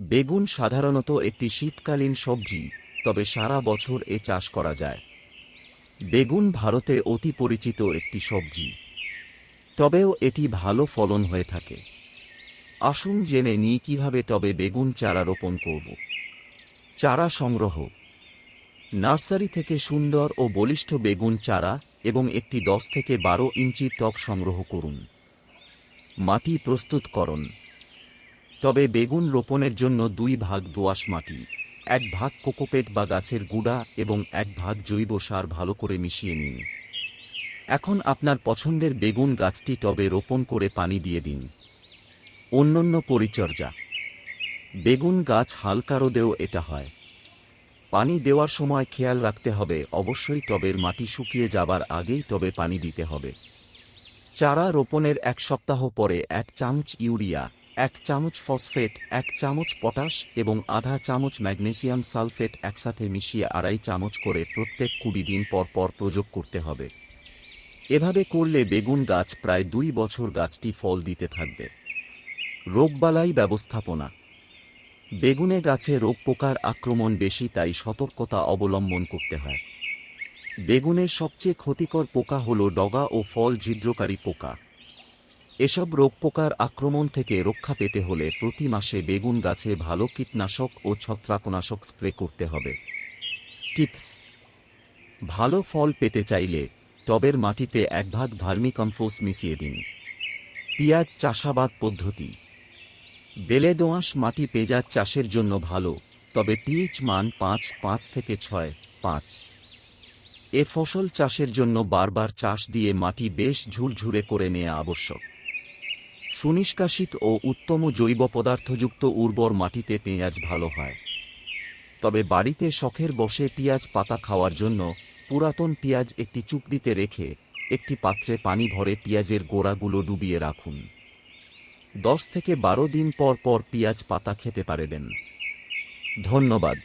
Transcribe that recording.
বেগুন সাধারণত একটি শীতকালীন সবজি, তবে সারা বছর এ চাষ করা যায়। বেগুন ভারতে অতি পরিচিত একটি সবজি। তবেও এটি ভালো ফলন হয়ে থাকে। আসুন জেনে নিই কীভাবে তবে বেগুন চারা রোপণ করব। চারা সংগ্রহ। নার্সারি থেকে সুন্দর ও বলিষ্ঠ বেগুন চারা এবং একটি দশ থেকে বারো ইঞ্চি টব সংগ্রহ করুন। মাটি প্রস্তুতকরণ। তবে বেগুন রোপণের জন্য দুই ভাগ দোআঁশ মাটি, এক ভাগ কোকোপেট বা গাছের গুঁড়া এবং এক ভাগ জৈব সার ভালো করে মিশিয়ে নিন। এখন আপনার পছন্দের বেগুন গাছটি টবে রোপণ করে পানি দিয়ে দিন। অন্যান্য পরিচর্যা। বেগুন গাছ হালকা রোদেও এটা হয়। পানি দেওয়ার সময় খেয়াল রাখতে হবে, অবশ্যই টবের মাটি শুকিয়ে যাবার আগেই টবে পানি দিতে হবে। চারা রোপণের এক সপ্তাহ পরে এক চামচ ইউরিয়া এক চামচ ফসফেট, এক চামচ পটাশ এবং আধা চামচ ম্যাগনেসিয়াম সালফেট একসাথে মিশিয়ে আড়াই চামচ করে প্রত্যেক কুড়ি দিন পর পর প্রয়োগ করতে হবে। এভাবে করলে বেগুন গাছ প্রায় দুই বছর গাছটি ফল দিতে থাকবে। রোগবালাই ব্যবস্থাপনা। বেগুনে গাছে রোগ পোকার আক্রমণ বেশি, তাই সতর্কতা অবলম্বন করতে হয়। বেগুনের সবচেয়ে ক্ষতিকর পোকা হল ডগা ও ফল ছিদ্রকারী পোকা। এসব রোগ পোকার আক্রমণ থেকে রক্ষা পেতে হলে প্রতি মাসে বেগুন গাছে ভালো কীটনাশক ও ছত্রাকনাশক স্প্রে করতে হবে। টিপস, ভালো ফল পেতে চাইলে টবের মাটিতে এক ভাগ ভার্মিকম্পোস মিশিয়ে দিন। পেঁয়াজ চাষাবাদ পদ্ধতি, বেলে দোঁয়াশ মাটি পেঁয়াজ চাষের জন্য ভালো, তবে পিএইচ মান পাঁচ পাঁচ থেকে ছয়, পাঁচ। এ ফসল চাষের জন্য বারবার চাষ দিয়ে মাটি বেশ ঝুরঝুরে করে নেওয়া আবশ্যক। সুনিষ্কাশিত ও উত্তম জৈব পদার্থযুক্ত উর্বর মাটিতে পেঁয়াজ ভালো হয়। তবে বাড়িতে শখের বসে পেঁয়াজ পাতা খাওয়ার জন্য পুরাতন পেঁয়াজ একটি চুপড়িতে রেখে একটি পাত্রে পানি ভরে পেঁয়াজের গোড়াগুলো ডুবিয়ে রাখুন। দশ থেকে বারো দিন পর পর পেঁয়াজ পাতা খেতে পারবেন। ধন্যবাদ।